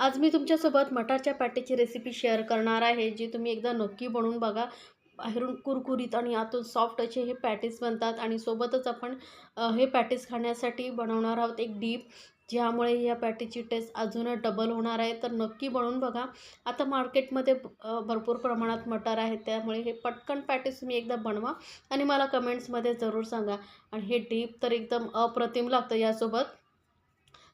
आज मी तुमच्यासोबत मटारच्या पॅटीची रेसिपी शेअर करणार आहे जी तुम्ही एकदा नक्की बनवून बघा. बाहेरून कुरकुरीत आणि आतून सॉफ्ट असे हे पॅटीस बनतात आणि सोबतच आपण हे पॅटीस खाण्यासाठी बनवणार आहोत एक डीप ज्यामुळे या पॅटीची टेस्ट अजूनच डबल होणार आहे. तर नक्की बनवून बघा. आता मार्केटमध्ये भरपूर प्रमाणात मटार आहे त्यामुळे हे पटकन पॅटीस तुम्ही एकदा बनवा आणि मला कमेंट्समध्ये जरूर सांगा. आणि हे डीप तर एकदम अप्रतिम लागतं यासोबत.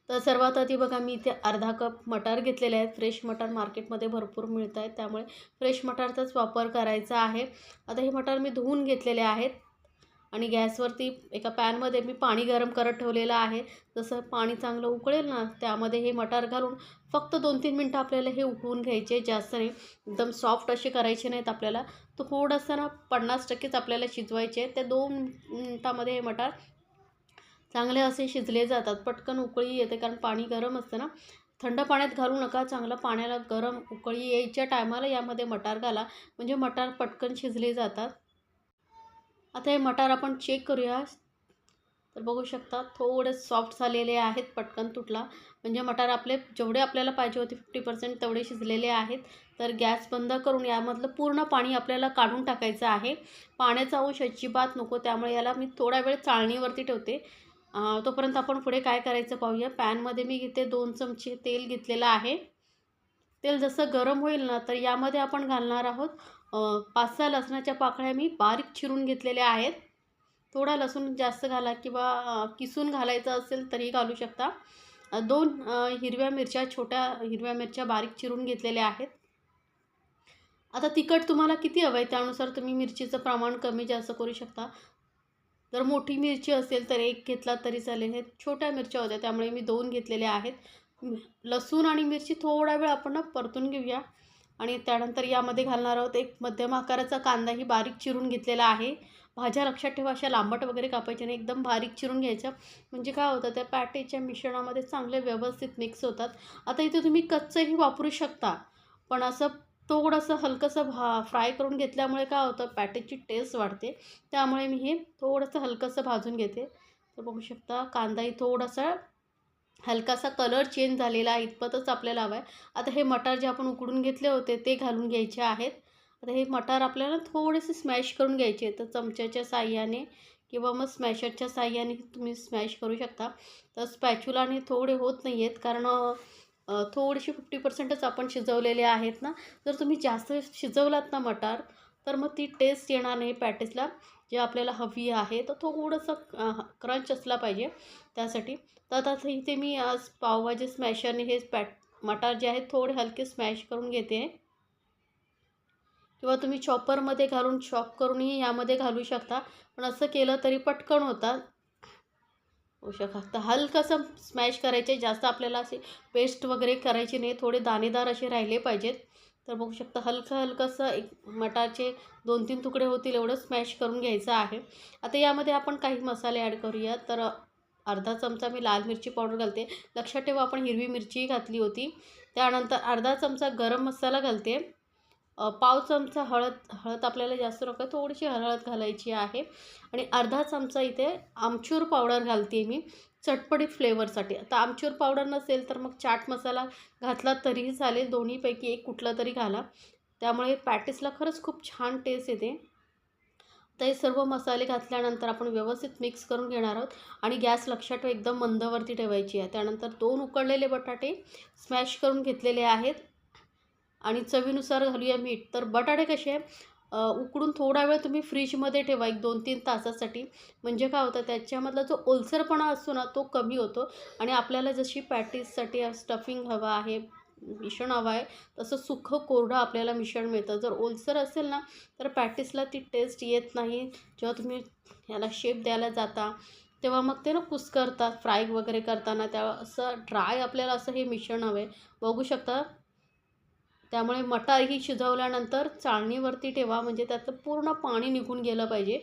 तर सर्वात आधी बघा मी इथे अर्धा कप मटार घेतलेले आहेत. फ्रेश मटार मार्केटमध्ये भरपूर मिळत आहेत त्यामुळे फ्रेश मटारचाच वापर करायचा आहे. आता हे मटार मी धुवून घेतलेले आहेत आणि गॅसवरती एका पॅनमध्ये मी पाणी गरम करत ठेवलेलं आहे. जसं पाणी चांगलं उकळेल ना त्यामध्ये हे मटार घालून फक्त दोन तीन मिनटं आपल्याला हे उकळून घ्यायचे जास्त नाही एकदम सॉफ्ट असे करायचे नाहीत आपल्याला. तो थोडंसं ना पन्नास टक्केच आपल्याला शिजवायचे त्या दोन मिनटामध्ये हे मटार चांगले असे शिजले जातात. पटकन उकळी येते कारण पाणी गरम असतं ना. थंड पाण्यात घालू नका. चांगलं पाण्याला गरम उकळी यायच्या टायमाला यामध्ये मटार घाला. म्हणजे मटार पटकन शिजले जातात. आता हे मटार आपण चेक करूया. तर बघू शकता थोडे सॉफ्ट झालेले आहेत. पटकन तुटला. म्हणजे मटार आपले जेवढे आपल्याला पाहिजे होते फिफ्टी पर्सेंट तेवढे शिजलेले आहेत. तर गॅस बंद करून यामधलं पूर्ण पाणी आपल्याला काढून टाकायचं आहे. पाण्याचा अंश अजिबात नको. त्यामुळे याला मी थोडा वेळ चाळणीवरती ठेवते. तोपर्यंत आपण पुढे काय करायचं पाहूया. पॅनमध्ये मी इथे दोन चमचे तेल घेतलेलं आहे. तेल जसं गरम होईल ना तर यामध्ये आपण घालणार आहोत पाच सहा लसणाच्या पाकळ्या मी बारीक चिरून घेतलेल्या आहेत. थोडा लसूण जास्त घाला किंवा किसून घालायचं असेल तरी घालू शकता. दोन हिरव्या मिरच्या छोट्या हिरव्या मिरच्या बारीक चिरून घेतलेल्या आहेत. आता तिखट तुम्हाला किती हवं आहे त्यानुसार तुम्ही मिरचीचं प्रमाण कमी जास्त करू शकता. जर मोठी मिरची असेल तर एक घेतला तरी चालेल. हे छोट्या मिरच्या होत्या त्यामुळे मी दोन घेतलेल्या आहेत. लसूण आणि मिरची थोडा वेळ आपण परतून घेऊया. आणि त्यानंतर यामध्ये घालणार आहोत एक मध्यम आकाराचा कांदाही बारीक चिरून घेतलेला आहे. भाज्या लक्षात ठेवा अशा लांबट वगैरे कापायच्या नाही एकदम बारीक चिरून घ्यायच्या. म्हणजे काय होतं त्या पॅटेच्या मिश्रणामध्ये चांगले व्यवस्थित मिक्स होतात. आता इथे तुम्ही कच्चंही वापरू शकता. पण असं थोडंसं हलकंसं भा फ्राय करून घेतल्यामुळे काय होतं पॅटेची टेस्ट वाढते. त्यामुळे मी हे थोडंसं हलकंसं भाजून घेते. तर बघू शकता कांदाही थोडासा हलकासा कलर चेंज झालेला आहे इतपतच आपल्याला हवा आहे आता हे मटार जे आपण उकडून घेतले होते ते घालून घ्यायचे आहेत. आता हे मटार आपल्याला थोडेसे स्मॅश करून घ्यायचे तर चमच्याच्या साह्याने किंवा मग स्मॅशरच्या साह्याने तुम्ही स्मॅश करू शकता. तर स्पॅच्युलाने थोडे होत नाही आहेत कारण थोडीशी फिफ्टी पर्सेंटच आपण शिजवलेले आहेत ना जर तुम्ही जास्त शिजवलात ना मटार तर मग ती टेस्ट येणार नाही पॅटीसला जे आपल्याला हवी आहे. तर थोडंसं क्रंच असला पाहिजे त्यासाठी. तर आता इथे मी आज पावभाजी स्मॅशरने हे पॅट मटार जे आहेत थोडे हलके स्मॅश करून घेते. किंवा तुम्ही चॉपरमध्ये घालून चॉप करूनही यामध्ये घालू शकता. पण असं केलं तरी पटकन होतात पोषक फक्त हलकंसं स्मॅश करायचे जास्त आपल्याला असे पेस्ट वगैरे करायची नाही थोडे दाणेदार असे राहिले पाहिजेत. तर बघू शकता हलकं हलकंसं एक मटारचे दोन तीन तुकडे होतील एवढं स्मॅश करून घ्यायचं आहे. आता यामध्ये आपण काही मसाले ॲड करूया. तर अर्धा चमचा मी लाल मिरची पावडर घालते. लक्षात ठेवा आपण हिरवी मिरचीही घातली होती. त्यानंतर अर्धा चमचा गरम मसाला घालते. पाव चमचा हळद हळद आपल्याला जास्त नको आहे, थोडीशी हळद घालायची आहे. आणि अर्धा चमचा इथे आमचूर पावडर घालते मी चटपटीत फ्लेवरसाठी. आता आमचूर पावडर नसेल तर मग चाट मसाला घातला तरीही चालेल दोन्हीपैकी एक कुठला तरी घाला. त्यामुळे पॅटीसला खरंच खूप छान टेस्ट येते. आता हे सर्व मसाले घातल्यानंतर आपण व्यवस्थित मिक्स करून घेणार आहोत. आणि गॅस लक्षात एकदम मंदवरती ठेवायची आहे. त्यानंतर दोन उकडलेले बटाटे स्मॅश करून घेतलेले आहेत. आणि चवीनुसार घालूया मीठ. तर बटाटे कसे उकडून थोडा वेळ तुम्ही फ्रीजमध्ये ठेवा एक दोन तीन तासासाठी. म्हणजे काय होतं त्याच्यामधला जो ओलसरपणा असतो ना तो कमी होतो. आणि आपल्याला जशी पॅटीससाठी स्टफिंग हवं आहे मिश्रण हवं आहे तसं सुखं कोरडं आपल्याला मिश्रण मिळतं. जर ओलसर असेल ना तर पॅटीसला ती टेस्ट येत नाही. जेव्हा तुम्ही याला शेप द्यायला जाता तेव्हा मग ते ना कुस्करतात फ्राय वगैरे करताना. त्या असं ड्राय आपल्याला असं हे मिश्रण हवं आहे बघू शकता त्यामुळे मटारही शिजवल्यानंतर चाळणीवरती ठेवा म्हणजे त्यातलं पूर्ण पाणी निघून गेलं पाहिजे.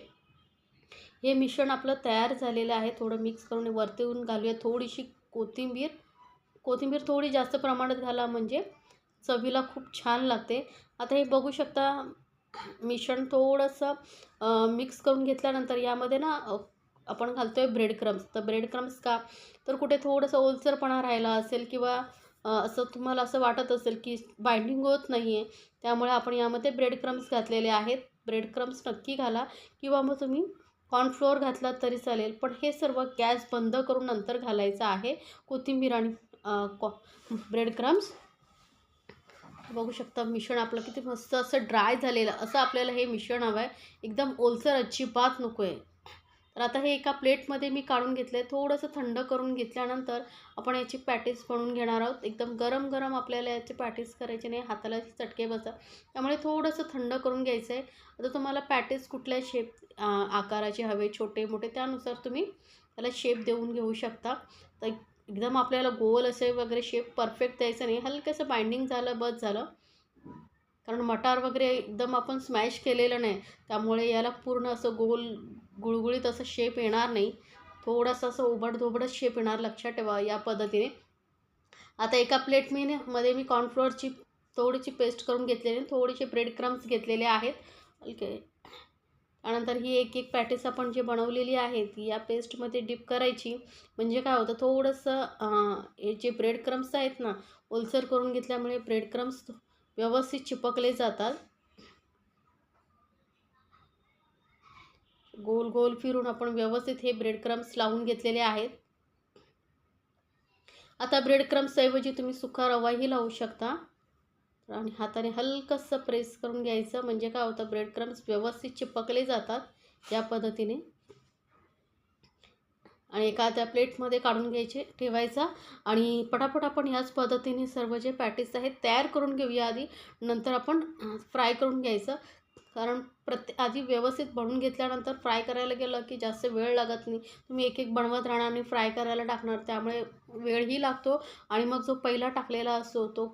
हे मिश्रण आपलं तयार झालेलं आहे. थोडं मिक्स करून वरतीहून घालूया. थोडीशी कोथिंबीर कोथिंबीर थोडी जास्त प्रमाणात घाला म्हणजे चवीला खूप छान लागते. आता हे बघू शकता मिश्रण थोडंसं मिक्स करून घेतल्यानंतर यामध्ये ना आपण घालतो आहे ब्रेड क्रम्स तर ब्रेड क्रम्स का? तर कुठे थोडंसं ओलसरपणा राहिला असेल किंवा असं तुम्हाला असं वाटत असेल की बाइंडिंग होत नाही आहे त्यामुळे आपण यामध्ये ब्रेड क्रम्स घातलेले आहेत. ब्रेड क्रम्स नक्की घाला किंवा मग तुम्ही कॉर्नफ्लोअर घातलात तरी चालेल पण हे सर्व गॅस बंद करून नंतर घालायचं आहे. कोथिंबीर आणि कॉ ब्रेड क्रम्स बघू शकता मिश्रण आपलं किती मस्त असं ड्राय झालेलं असं आपल्याला हे मिश्रण हवं आहे एकदम ओलसर अजिबात नको आहे तर आता हे एका प्लेटमध्ये मी काढून घेतलं आहे थोडंसं थंड करून घेतल्यानंतर आपण याची पॅटीस बनवून घेणार आहोत. एकदम गरम गरम आपल्याला याची पॅटीस करायची नाही हाताला चटके बसा त्यामुळे थोडंसं थंड करून घ्यायचं आहे आता तुम्हाला पॅटीस कुठल्या शेप आकाराचे हवे छोटे मोठे त्यानुसार तुम्ही त्याला शेप देऊन घेऊ शकता. तर एकदम आपल्याला गोल असे वगैरे शेप परफेक्ट द्यायचं नाही. हलकंसं बाइंडिंग झालं बस झालं. कारण मटार वगैरे एकदम आपण स्मॅश केलेलं नाही. त्यामुळे याला पूर्ण असं गोल गुळगुळीत असं शेप येणार नाही. थोडंसं असं उबडधोबडच शेप येणार लक्षात ठेवा या पद्धतीने. आता एका प्लेट मी मध्ये मी कॉर्नफ्लोअरची थोडीशी पेस्ट करून घेतलेली आहे, थोडेसे ब्रेड क्रम्स घेतलेले आहेत. ओके. त्यानंतर ही एक एक पॅटीस आपण जी बनवलेली आहे ती या पेस्टमध्ये डिप करायची. म्हणजे काय होतं थोडंसं हे जे ब्रेड क्रम्स आहेत ना ओलसर करून घेतल्यामुळे ब्रेड क्रम्स व्यवस्थित चिपकले जातात. गोल गोल फिरून आपण व्यवस्थित हे ब्रेड क्रम्स लावून घेतलेले आहेत. आता ब्रेड क्रम्सऐवजी तुम्ही सुका रवाही लावू शकता. आणि हाताने हलकंसं प्रेस करून घ्यायचं. म्हणजे काय होतं? ब्रेड क्रम्स व्यवस्थित चिपकले जातात. या पद्धतीने. आणि एखाद्या प्लेटमध्ये काढून घ्यायचे ठेवायचा आणि पटापट आपण ह्याच पद्धतीने सर्व जे पॅटीस आहेत तयार करून घेऊया आधी. नंतर आपण फ्राय करून घ्यायचं. कारण प्रत्ये आधी व्यवस्थित बनवून घेतल्यानंतर फ्राय करायला गेलं की जास्त वेळ लागत नाही. तुम्ही एक एक बनवत राहणार आणि फ्राय करायला टाकणार त्यामुळे वेळही लागतो आणि मग जो पहिला टाकलेला असतो तो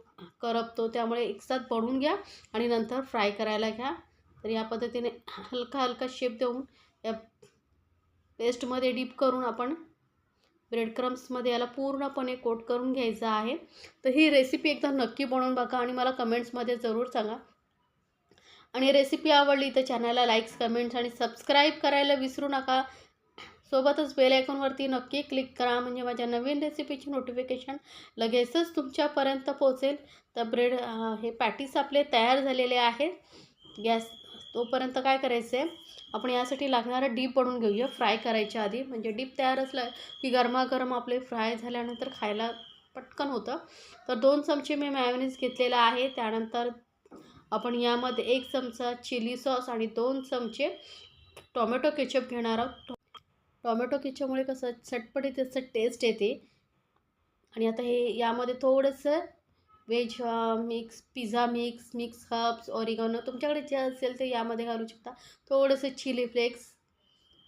करपतो. त्यामुळे एकसाथ बनवून घ्या आणि नंतर फ्राय करायला घ्या. तर या पद्धतीने हलका हलका शेप देऊन या पेस्टमध्ये डीप करून आपण ब्रेड क्रम्समध्ये याला पूर्णपणे कोट करून घ्यायचं आहे. तर ही रेसिपी एकदा नक्की बनवून बघा आणि मला कमेंट्समध्ये जरूर सांगा. आणि रेसिपी आवडली तर चॅनलला लाईक्स कमेंट्स आणि सबस्क्राईब करायला विसरू नका. सोबतच बेल आयकॉनवरती नक्की क्लिक करा म्हणजे माझ्या नवीन रेसिपीची नोटिफिकेशन लगेचच तुमच्यापर्यंत पोहोचेल. तर ब्रेड हे पॅटीस आपले तयार झालेले आहेत. गॅस तोपर्यंत काय करायचं आहे आपण यासाठी लागणारं डीप बनवून घेऊया फ्राय करायच्या आधी. म्हणजे डीप तयार असलं की गरमागरम आपले फ्राय झाल्यानंतर खायला पटकन होतं. तर दोन चमचे मी मॅवनीज घेतलेला आहे. त्यानंतर आपण यामध्ये एक चमचा चिली सॉस आणि दोन चमचे टोमॅटो केचप घेणार आहोत. टोमॅटो केचपमुळे कसं चटपटीत त्याचं टेस्ट येते. आणि आता हे यामध्ये थोडंसं veg mix pizza mix mix herbs oregano तुमच्याकडे जे असेल ते यामध्ये घालू शकता. थोडंसं चिली फ्लेक्स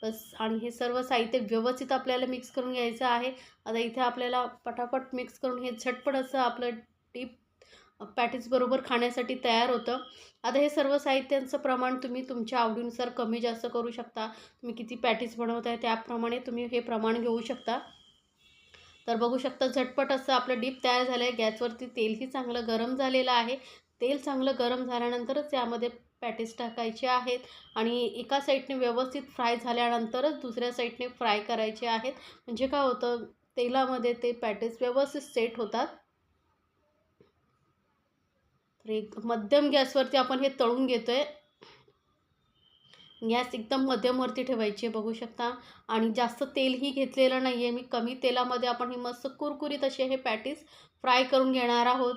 बस. आणि हे सर्व साहित्य व्यवस्थित आपल्याला मिक्स करून घ्यायचं आहे. आता इथे आपल्याला पटापट मिक्स करून हे झटपट असं आपलं डीप पॅटीसबरोबर खाण्यासाठी तयार होतं. आता हे सर्व साहित्यांचं प्रमाण तुम्ही तुमच्या आवडीनुसार कमी जास्त करू शकता. तुम्ही किती पॅटीस बनवत आहे त्याप्रमाणे तुम्ही हे प्रमाण घेऊ शकता. तर बघू शकता झटपट असं आपलं डीप तयार झालं आहे गॅसवरती तेलही चांगलं गरम झालेलं आहे. तेल चांगलं गरम झाल्यानंतरच यामध्ये पॅटीस टाकायचे आहेत आणि एका साईडने व्यवस्थित फ्राय झाल्यानंतरच दुसऱ्या साईडने फ्राय करायचे आहेत. म्हणजे काय होतं तेलामध्ये ते पॅटीस व्यवस्थित सेट होतात. तर एक मध्यम गॅसवरती आपण हे तळून घेतो आहे गॅस एकदम मध्यमवरती ठेवायची आहे बघू शकता. आणि जास्त तेलही घेतलेलं नाही आहे मी कमी तेलामध्ये आपण हे मस्त कुरकुरीत असे हे पॅटीस फ्राय करून घेणार आहोत.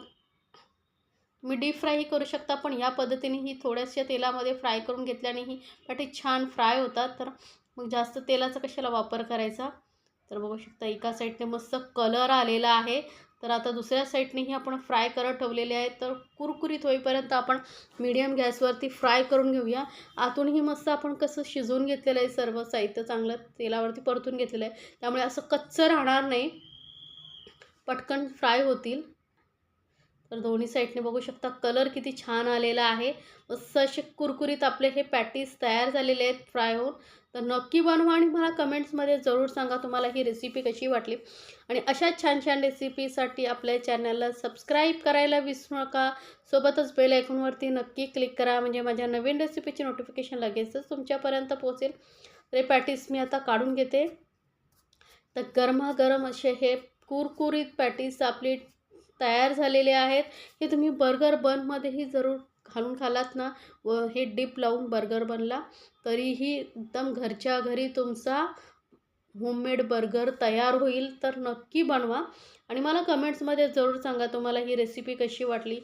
तुम्ही डीप फ्रायही करू शकता पण या पद्धतीने ही थोड्याशा तेलामध्ये फ्राय करून घेतल्याने ही पॅटीस छान फ्राय होतात. तर मग जास्त तेलाचा कशाला वापर करायचा? तर बघू शकता एका साईडने मस्त कलर आलेला आहे. तर आता दुसऱ्या साईडनेही आपण फ्राय करत ठेवलेले आहेत. तर कुरकुरीत होईपर्यंत आपण मीडियम गॅसवरती फ्राय करून घेऊया. आतूनही मस्त आपण कसं शिजवून घेतलेलं आहे. सर्व साहित्य चांगलं तेलावरती परतून घेतलेलं आहे. त्यामुळे असं कच्चं राहणार नाही. पटकन फ्राय होतील. तर दोन्ही साईडने बघू शकता कलर किती छान आलेला आहे. मस्त असे कुरकुरीत आपले हे पॅटीस तयार झालेले आहेत फ्राय होऊन. तर नक्की बनवा आणि मला कमेंट्समध्ये जरूर सांगा तुम्हाला ही रेसिपी कशी वाटली. आणि अशा छान छान रेसिपीसाठी आपल्या चॅनलला सबस्क्राईब करायला विसरू नका. सोबतच बेल आयकॉनवरती नक्की क्लिक करा. म्हणजे माझ्या नवीन रेसिपीची नोटिफिकेशन लगेचच तुमच्यापर्यंत पोहोचेल. तर पॅटीस मी आता काढून घेते. तर गरमागरम असे हे कुरकुरीत पॅटीस आपली तयार झालेले आहेत. हे तुम्ही बर्गर बनमध्येही जरूर घालून खालात ना व हे डिप लावून बर्गर बनला. तरीही एकदम घरच्या घरी तुमचा होममेड बर्गर तयार होईल तर नक्की बनवा. आणि मला कमेंट्समध्ये जरूर सांगा तुम्हाला ही रेसिपी कशी वाटली.